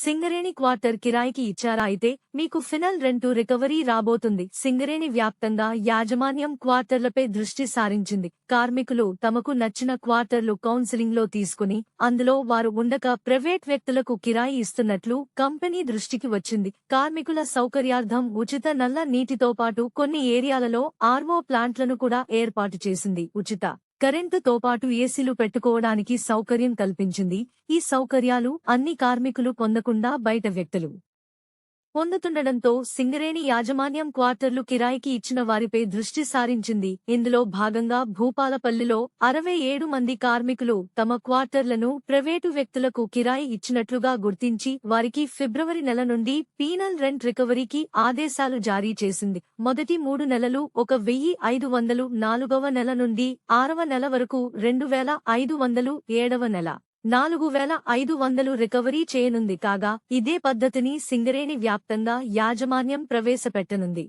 Singareni quarter కిరాయికి ఇచ్చారా అయితే మీకు ఫినల్ రెంటు రికవరీ రాబోతుంది. సింగరేణి వ్యాప్తంగా యాజమాన్యం క్వార్టర్లపై దృష్టి సారించింది. కార్మికులు తమకు నచ్చిన క్వార్టర్లు కౌన్సిలింగ్లో తీసుకుని అందులో వారు ఉండక ప్రైవేట్ వ్యక్తులకు కిరాయి ఇస్తున్నట్లు కంపెనీ దృష్టికి వచ్చింది. కార్మికుల సౌకర్యార్థం ఉచిత నల్ల నీటితో పాటు కొన్ని ఏరియాలలో ఆర్వో ప్లాంట్లను కూడా ఏర్పాటు చేసింది. ఉచిత కరెంటుతో పాటు ఏసీలు పెట్టుకోవడానికి సౌకర్యం కల్పించింది. ఈ సౌకర్యాలు అన్ని కార్మికులు పొందకుండా బయట వ్యక్తులు పొందుతుండటంతో సింగరేణి యాజమాన్యం క్వార్టర్లు కిరాయికి ఇచ్చిన వారిపై దృష్టి సారించింది. ఇందులో భాగంగా భూపాలపల్లిలో అరవై ఏడు మంది కార్మికులు తమ క్వార్టర్లను ప్రైవేటు వ్యక్తులకు కిరాయి ఇచ్చినట్లుగా గుర్తించి వారికి ఫిబ్రవరి నెల నుండి పీనల్ రెంట్ రికవరీకి ఆదేశాలు జారీ చేసింది. మొదటి మూడు నెలలు ఒక వెయ్యి ఐదు వందలు నాలుగవ నెల నుండి ఆరవ నెల వరకు రెండు వేల ఐదు వందలు ఏడవ నెల నాలుగు వేల ఐదు వందలు రికవరీ చేయనుంది కాగా ఇదే పద్ధతిని సింగరేణి వ్యాప్తంగా యాజమాన్యం ప్రవేశపెట్టనుంది.